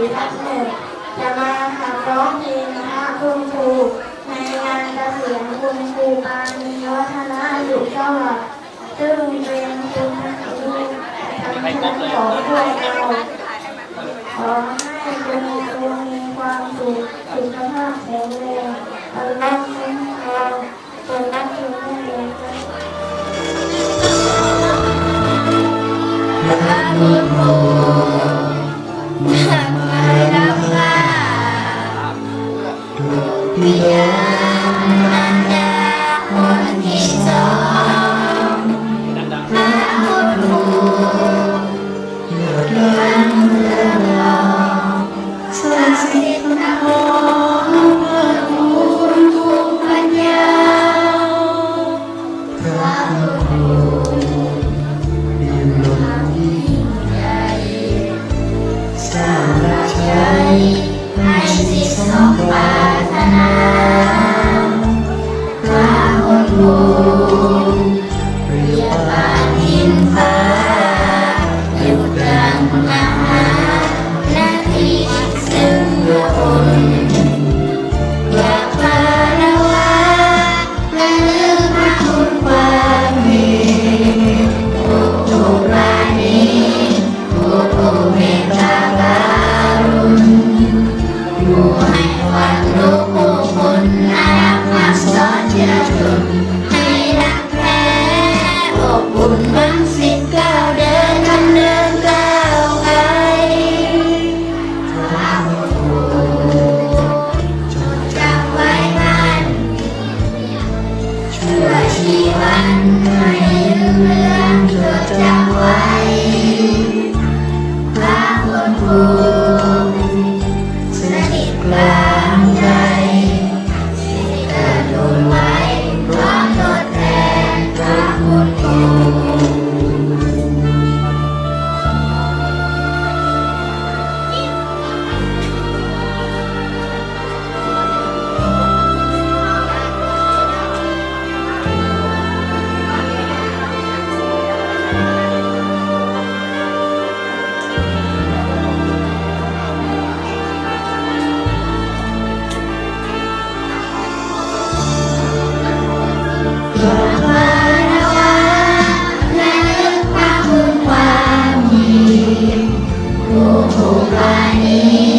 ีทับหนึ่งจะมาขับร้องเพลงนะคะคุณครูในงานเกษียณคุณครูปานีวัฒนาอยู่สวัสดิ์ซึ่งเป็นคุณครูทำงานของพวกเราขอให้คุณครูมีความสุขสุขภาพแข็งแรงอัลลอฮ์คุ้มค Amém.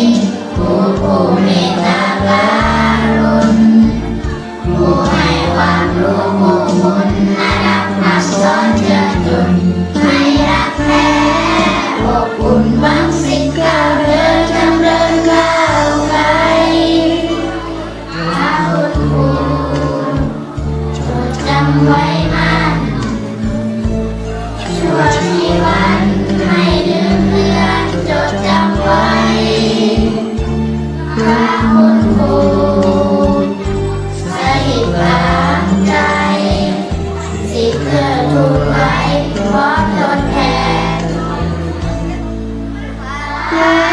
Yeah.